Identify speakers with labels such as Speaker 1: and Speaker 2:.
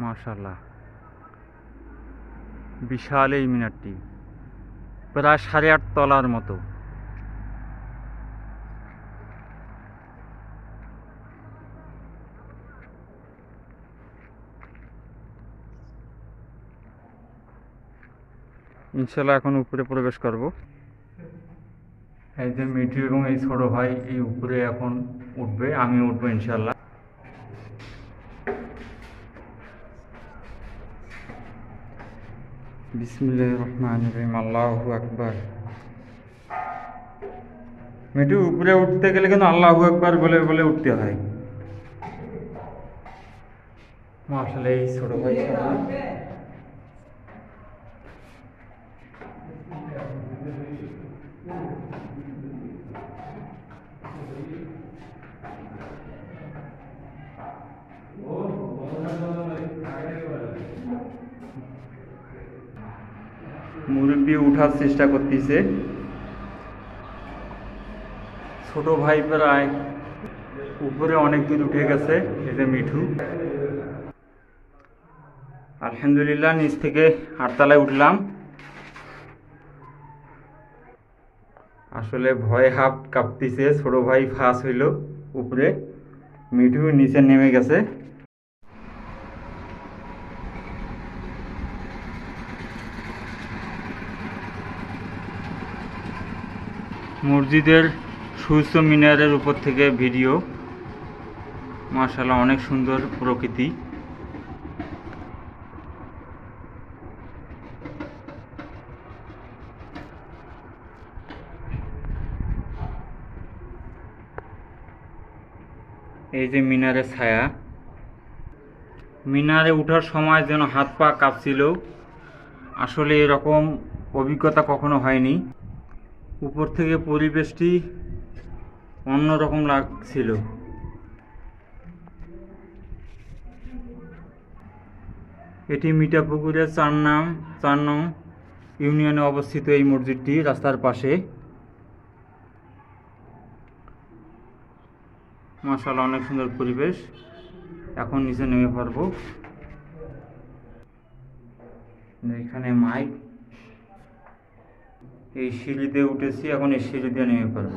Speaker 1: মাশাল্লাহ বিশাল এই মিনারটি। প্রায় সাড়ে আট তলার মতো। ইনশাল্লাহ এখন উপরে প্রবেশ করব। এই যে মিঠু এবং এই ছোট ভাই এই উপরে এখন উঠবে আমি উঠবো ইনশাল্লাহ বিসমিল্লাহ রহমান রহিম, আল্লাহ আকবার। মিঠু উপরে উঠতে গেলে কিন্তু আল্লাহ আকবার বলে বলে উঠতে হয়। আসলে এই ছোট ভাই। মুরব্বী উঠার চেষ্টা করতেছে। ছোট ভাই প্রায় উপরে অনেক দূর উঠে গেছে, এই যে মিঠু। আলহামদুলিল্লাহ, নিচ থেকে আটতলায় উঠলাম। আসলে ভয়ে হাফ কাঁপতিছে, ছোট ভাই ফাঁস হইল উপরে। মিঠু নিচে নেমে গেছে। মসজিদের সুস্থ মিনারের উপর থেকে ভিডিও। মার্শাল্লাহ অনেক সুন্দর প্রকৃতি। এই যে মিনারের ছায়া। মিনারে ওঠার সময় যেন হাত পা কাঁপছিল। আসলে এরকম অভিজ্ঞতা কখনো হয়নি। উপর থেকে পরিবেশটি অন্যরকম লাগছিল। এটি মিঠাপুকুরের চার নাম চার নং ইউনিয়নে অবস্থিত এই মসজিদটি রাস্তার পাশে। মাসাল্লাহ অনেক সুন্দর পরিবেশ। এখন নিচে নেমে পারব এখানে মাইক এই সিঁড়ি দিয়ে উঠেছি এখন এই সিঁড়ি দিয়ে নেমে পারব